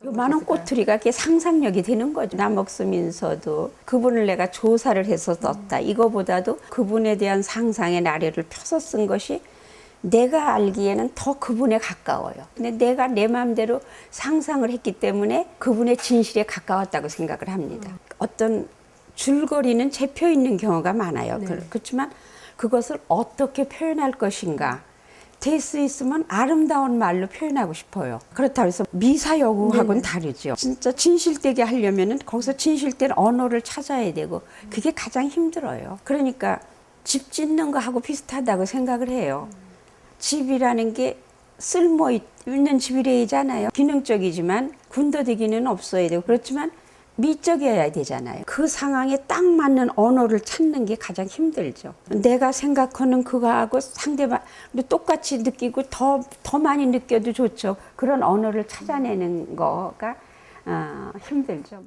그 많은 꼬투리가 그게 상상력이 되는 거죠. 나 먹으면서도 그분을 내가 조사를 해서 썼다. 이거보다도 그분에 대한 상상의 나래를 펴서 쓴 것이 내가 알기에는 더 그분에 가까워요. 근데 내가 내 마음대로 상상을 했기 때문에 그분의 진실에 가까웠다고 생각을 합니다. 어떤 줄거리는 재표 있는 경우가 많아요. 그- 그렇지만 그것을 어떻게 표현할 것인가. 될 수 있으면 아름다운 말로 표현하고 싶어요. 그렇다고 해서 미사여구하고는 다르죠. 진짜 진실되게 하려면은 거기서 진실된 언어를 찾아야 되고 그게 가장 힘들어요. 그러니까 집 짓는 거하고 비슷하다고 생각을 해요. 집이라는 게 쓸모 있- 있는 집이래잖아요. 기능적이지만 군더더기는 없어야 되고 그렇지만 미적이어야 되잖아요. 그 상황에 딱 맞는 언어를 찾는 게 가장 힘들죠. 내가 생각하는 그거하고 상대방 똑같이 느끼고 더, 더 많이 느껴도 좋죠. 그런 언어를 찾아내는 거가 어, 힘들죠.